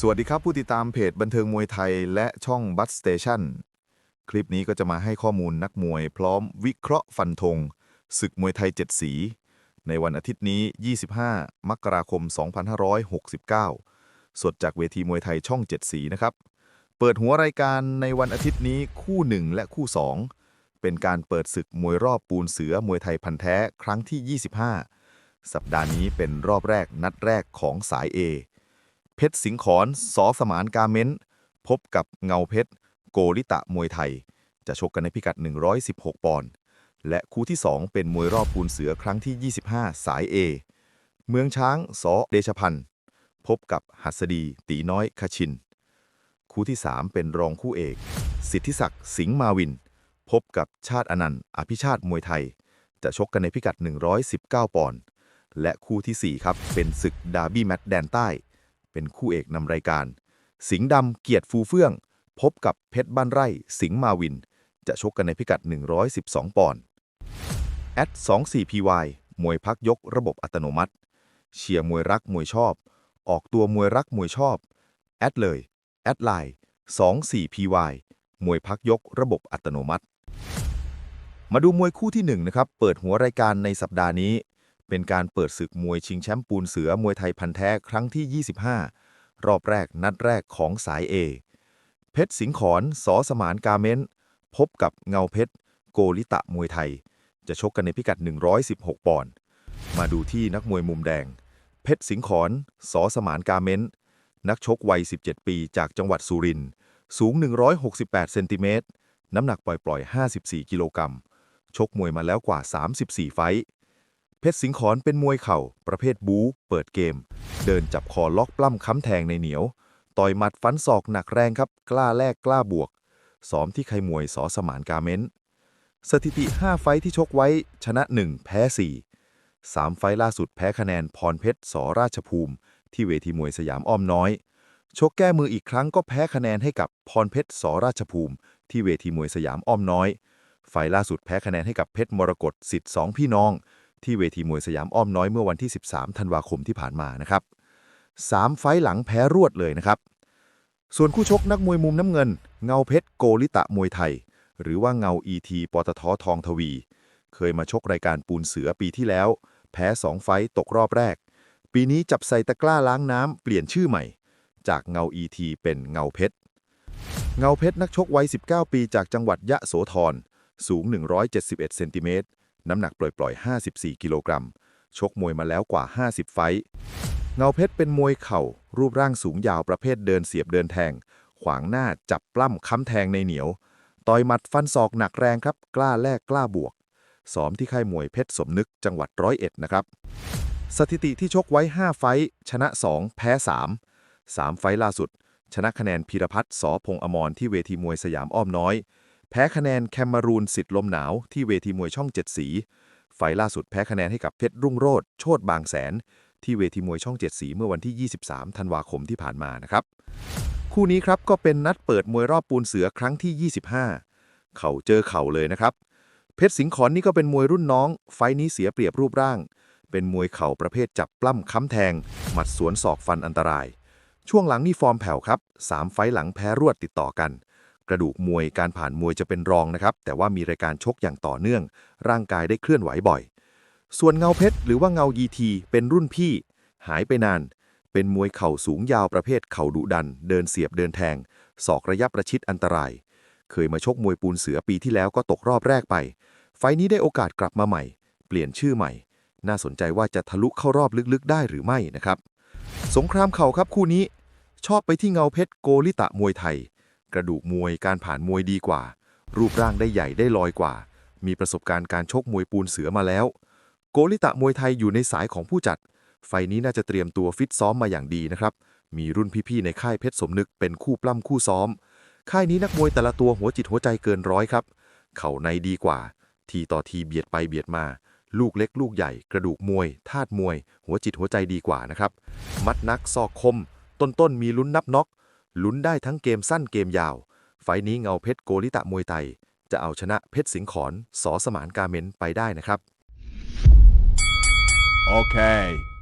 สวัสดีครับผู้ติดตามเพจบันเทิงมวยไทยและช่องบัตสเตชันคลิปนี้ก็จะมาให้ข้อมูลนักมวยพร้อมวิเคราะห์ฟันธงศึกมวยไทย 7 สี ในวันอาทิตย์นี้ 25 มกราคม 2569 สดจากเวทีมวยไทยช่อง 7 สีนะครับ เปิดหัวรายการในวันอาทิตย์นี้คู่ 1 และคู่ 2 เป็นการเปิดศึกมวยรอบปูนเสือมวยไทยพันแท้ครั้งที่ 25 สัปดาห์นี้เป็นรอบแรกนัดแรกของสาย A เพชรสิงห์ขอนสอสมานกาเม้น พบกับเงาเพชร โกลิตะมวยไทย จะชกกันในพิกัด 116 ปอนด์ และคู่ที่ 2 เป็นมวยรอบปูนเสือครั้งที่ 25 สาย A เมืองช้างสอเดชพันธ์ พบกับหัสดีตีน้อยคชิน คู่ที่ 3 เป็นรองคู่เอก สิทธิศักดิ์สิงห์มาวิน พบกับชาติอนันต์ อภิชาติมวยไทย จะชกกันในพิกัด 119 ปอนด์ และคู่ทีสี่4 ครับ เป็นศึกดาร์บี้แมตช์แดนใต้ เป็นคู่เอกนำรายการ สิงห์ดำเกียรติฟูเฟื่อง พบกับเพชรบ้านไร่ สิงห์มาวิน จะชกกันในพิกัด 112 ปอนด์แอด 24PY มวยพักยกระบบอัตโนมัติ เชียร์มวยรักมวยชอบ ออกตัวมวยรักมวยชอบ แอดเลย แอดไลน์ 24PY มวยพักยกระบบอัตโนมัติ มาดูมวยคู่ที่1นะครับ เปิดหัวรายการในสัปดาห์นี้ เป็นการเปิดศึกมวยชิงแชมป์ปูนเสือมวยไทยพันธ์แท้ครั้งที่ 25 รอบแรกนัดแรกของสาย A เพชรสิงห์ขอนสอสมานกาเม้นพบกับเงาเพชร โกลิตะมวยไทย จะชกกันในพิกัด 116 ปอนด์มาดูที่นักมวยมุมแดง เพชรสิงห์ขอนสอสมานกาเม้นนักชกวัย 17 ปีจากจังหวัดสุรินทร์สูง 168 เซนติเมตรน้ำหนักปล่อย ๆ 54 กิโลกรัมชกมวยมาแล้วกว่า 34 ไฟต์ เพชรสิงห์ขอนเป็นมวยเข่า ประเภทบู๊ เปิดเกม เดินจับคอล็อกปล้ำค้ำแทงในเหนียว ต่อยหมัดฟันศอกหนักแรงครับ กล้าแลกกล้าบวก ซ้อมที่ไคมวยสอสมานกาเม้นสถิติ 5 ไฟที่ชกไว้ ชนะ 1 แพ้ 4 3 ไฟล่าสุดแพ้คะแนนพรเพชรสอราชภูมิ ที่เวทีมวยสยามอ้อมน้อย ชกแก้มืออีกครั้งก็แพ้คะแนนให้กับพรเพชรสอราชภูมิ ที่เวทีมวยสยามอ้อมน้อย ไฟล่าสุดแพ้คะแนนให้กับเพชรมรกตสิทธิ์สองพี่น้อง ที่เวทีมวยสยามอ้อมน้อยเมื่อวันที่ 13 ธันวาคมที่ผ่านมานะครับ3ไฟล์หลังแพ้รวดเลยนะครับ ส่วนคู่ชกนักมวยมุมน้ำเงิน เงาเพชรโกลิตะมวยไทย หรือว่าเงา ET ปตททองทวี เคยมาชกรายการปูนเสือปีที่แล้ว แพ้ 2 ไฟต์ตกรอบแรก ปีนี้จับใส่ตะกร้าล้างน้ำเปลี่ยนชื่อใหม่ จากเงา ET เป็นเงาเพชรเงาเพชรนักชกวัย 19 ปีจากจังหวัดยะโสธร สูง 171 เซนติเมตร น้ำหนักปล่อยๆ 54 กิโลกรัม ชกมวยมาแล้วกว่า 50 ไฟต์เงาเพชรเป็นมวยเข่า รูปร่างสูงยาวประเภทเดินเสียบเดินแทง ขวางหน้าจับปล้ำค้ำแทงในเหนียว ต่อยหมัดฟันศอกหนักแรงครับ กล้าแลกกล้าบวก ซ้อมที่ค่ายมวยเพชรสมนึกจังหวัดร้อยเอ็ดนะครับ สถิติที่ชกไว้ 5 ไฟต์ชนะ 2 แพ้ 3 3 ไฟต์ล่าสุด ชนะคะแนนพีรพัฒน์สอพงอมรที่เวทีมวยสยามอ้อมน้อย แพ้คะแนนแคมมารูนสิทธิ์ลมหนาวที่เวทีมวยช่องเจ็ดสีไฟล่าสุดแพ้คะแนนให้กับเพชรรุ่งโรจน์โชตบางแสน ที่เวทีมวยช่องเจ็ดสีเมื่อวันที่ 23 ธันวาคมที่ผ่านมานะครับ คู่นี้ครับก็เป็นนัดเปิดมวยรอบปูนเสือครั้งที่ 25 เข่าเจอเข่าเลยนะครับ เพชรสิงห์ขอนนี่ก็เป็นมวยรุ่นน้อง ไฟนี้เสียเปรียบรูปร่าง เป็นมวยเข่าประเภทจับปล้ำค้ำแทง หมัดสวนศอกฟันอันตราย ช่วงหลังนี่ฟอร์มแผ่วครับ3ไฟหลังแพ้รวดติดต่อกัน กระดูกมวยการผ่านมวยจะเป็นรองนะครับ แต่ว่ามีรายการชกอย่างต่อเนื่อง ร่างกายได้เคลื่อนไหวบ่อย ส่วนเงาเพชรหรือว่าเงายีที เป็นรุ่นพี่ หายไปนาน เป็นมวยเข่าสูงยาวประเภทเข่าดุดัน เดินเสียบเดินแทง ศอกระยะประชิดอันตราย เคยมาชกมวยปูนเสือปีที่แล้วก็ตกรอบแรกไป ไฟล์นี้ได้โอกาสกลับมาใหม่ เปลี่ยนชื่อใหม่ น่าสนใจว่าจะทะลุเข้ารอบลึกๆ ได้หรือไม่นะครับ สงครามเข่าครับคู่นี้ชอบไปที่เงาเพชรโกลิตะมวยไทย กระดูกมวยการผ่านมวยดีกว่า รูปร่างได้ใหญ่ได้ลอยกว่า มีประสบการณ์การชกมวยปูนเสือมาแล้ว โกลิตะมวยไทยอยู่ในสายของผู้จัด ไฟนี้น่าจะเตรียมตัวฟิตซ้อมมาอย่างดีนะครับ มีรุ่นพี่ๆในค่ายเพชรสมนึกเป็นคู่ปล้ำคู่ซ้อม ค่ายนี้นักมวยแต่ละตัวหัวจิตหัวใจเกินร้อยครับ เข่าในดีกว่า ทีต่อทีเบียดไปเบียดมา ลูกเล็กลูกใหญ่ กระดูกมวยธาตุมวย หัวจิตหัวใจดีกว่านะครับ มัดนักซอกคม ต้นๆมีลุ้นนับน็อก ลุ้นได้ทั้งเกมสั้นเกมยาว ไฟนี้เงาเพชรโกลิตะมวยไทยจะเอาชนะเพชรสิงขอนสอสมานกาเมนไปได้นะครับ Okay.